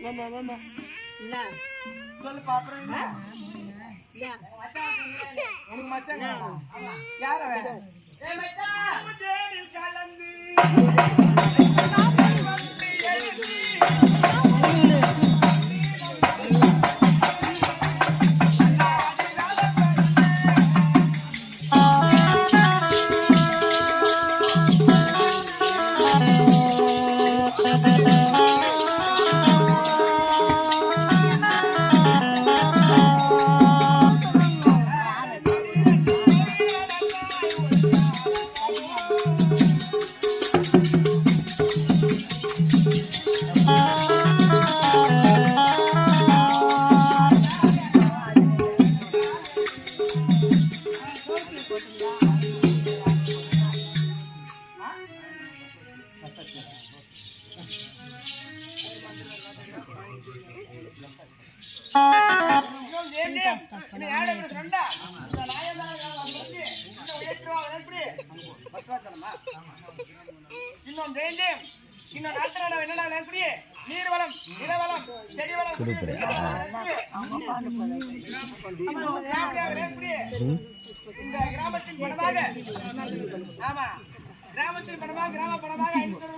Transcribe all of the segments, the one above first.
ஆமா, ஆமா. இல்ல சொல்லுப்பா, அப்புறம் என்ன? இல்ல உனக்கு மச்சான் யார அவன்? ஏய் மச்சான். கலந்து. வளம் நிலவளம் செடி வளம் இன்னும் இந்த கிராமத்தின் பணமாக ஆமா கிராமத்தின் பணமாக கிராம பணமாக ஐந்து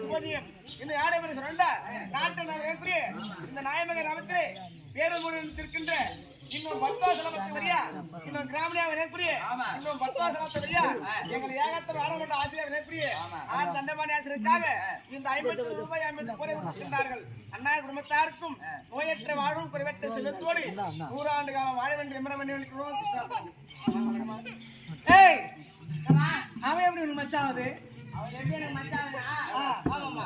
ரூபாய் இந்த யாரை பேர் சொல்ல நாட்டு இந்த நாயமக கிராமத்திலே இருக்கின்ற இன்னும் பத்வாசனத்தை வரியா இன்னும் கிராமணியா வினைப்புரிய இன்னும் பத்வாசனத்தை வரியா எங்கள் ஏகத்தில் ஆடப்பட்ட ஆசிரியர் வினைப்புரிய ஆண் தண்டபாணி ஆசிரியருக்காக இந்த ஐம்பத்தி ரூபாய் ஐம்பது குறை கொடுக்கின்றார்கள் அண்ணா குடும்பத்தாருக்கும் நோயற்ற வாழ்வும் குறைவற்ற செல்வத்தோடு நூறாண்டு காலம் வாழ வேண்டும் எம்மன வேண்டும் ஏய் அவன் எப்படி உனக்கு மச்சான் ஆகுது அவன் எப்படி எனக்கு மச்சான் ஆமாம்மா.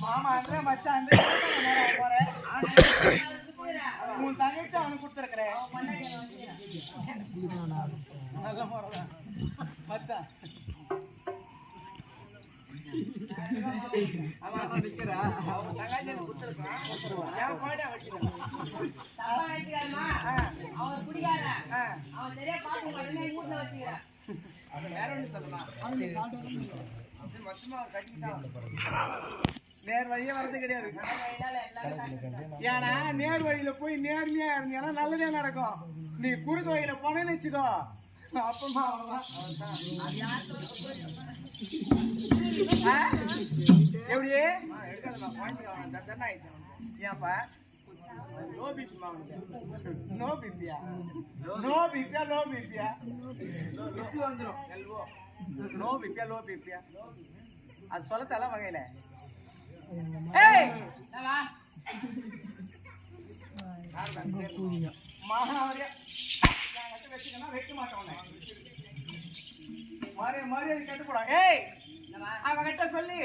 மாமா அன்றே மச்சான் அன்றே போறேன் உன் தங்கச்சி அவனுக்கு கொடுத்துருக்கிறேன் நல்ல முறைதான். மச்சான் அவன் நிக்கிறா. அவன் தங்கச்சி கொடுத்துருக்கான். என் கோடை வச்சுக்கிறேன். தப்பா நினைச்சுக்காதம்மா. ஆ, அவன் குடிகாரன். ஆ. அவன் சரியா பார்க்க மாட்டேன்னு வீட்டுல வச்சுக்கிறான். அது வேற ஒண்ணு சொல்லுமா? நேர் வழியே வர்றது கிடையாது. ஏன்னா நேர் வழியில போய் நேர்மையா இருந்தீங்கன்னா நல்லதே நடக்கும். நீ குறுக்கு வழியில போனேன்னு வச்சுக்கோ. அப்பமா அவ்வளவுதான். ஆ? எப்படி? ஏன்பா? நோ பிபியா நோ பிபியா நோ பிபியா வந்துடும் நோ பிபியா லோ பிபியா அது சொல்ல தலை வகையில ஏய் கட்டு வச்சுக்கன்னா வைக்க மாட்டேன் உன்னை. மரியாதை மரியாதை கட்டுப்படா. ஏய்! என்னவா? அவன் கிட்ட சொல்லி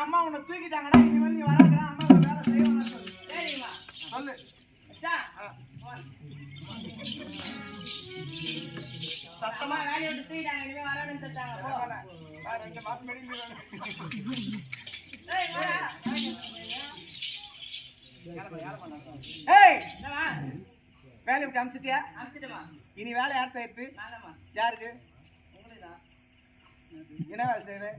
அம்மா உன்னை தூக்கிட்டாங்கடா இனிமேல் நீ வராதுடா அம்மா வேலை செய்யணும்னு சொல்லு. சரிம்மா. சொல்லு. அம்மா வேலையை விட்டு தூக்கிட்டாங்க. இனிமே வராதுன்னு சொல்லிட்டாங்க. போ. ரெண்டு மாசம். ஏய்? வேலையை விட்டு அனுப்பிச்சிட்டுமா. இனி வேலை யார் நான்தாம்மா. யாருக்கு. என்ன வேலை செய்வேன்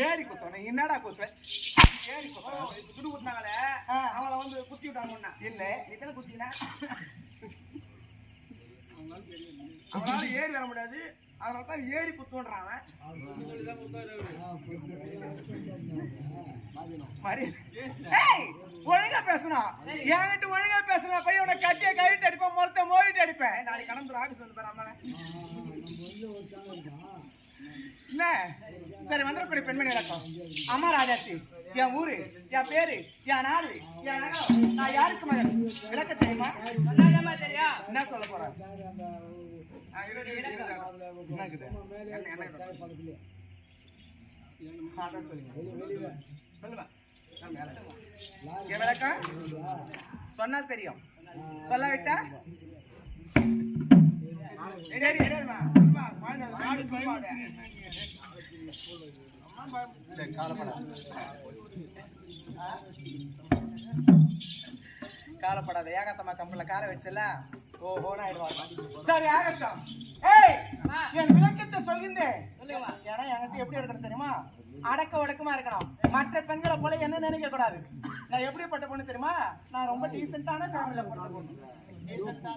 ஏறி குத்தணும் என்னடா குத்த ஏறி குத்துறோம் துடு குத்துனாங்களே அவங்கள வந்து குத்தி விட்டாங்க முன்ன. இல்ல. எத்தனை குத்தினா அவனால ஏறி வர முடியாது. அதனால தான் ஏறி குத்துன்றான் ஒழுங்கா பேசணும் என்கிட்ட ஒழுங்கா பேசணும் போய் உன்னை கட்டிய கழிட்டு அடிப்பேன் மொத்த மோடிட்டு அடிப்பேன். நாளைக்கு கடந்து ஆஃபீஸ் வந்து பாரு என்ன சரி வந்துடக்கூடிய பெண்மணி விளக்கம் அம்மா ராஜாத்தி என் ஊரு என் பேரு என் நாடு என் நான் யாருக்கு மதம் விளக்க தெரியுமா? தெரியா என்ன சொல்ல போறேன்? விளக்கம் சொன்னா தெரியும் சொல்ல விட்டா சரி, காலப்படாத ஏகாத்தம்மா கம்பெனில காலை வச்சல. ஓஹோன்னு ஆயிடுவாங்க சரி ஆகட்டும். ஏய். என் விளக்கத்தை சொல்கின்றேன். ஏன்னா என்கிட்ட எப்படி இருக்கணும் தெரியுமா? அடக்க ஒடுக்கமா இருக்கணும். மற்ற பெண்களை போல என்ன நினைக்க கூடாது? நான் எப்படிப்பட்ட பொண்ணு தெரியுமா? நான் ரொம்ப டீசென்டான ஃபேமிலில பிறந்த பொண்ணு. ரீசெண்டாக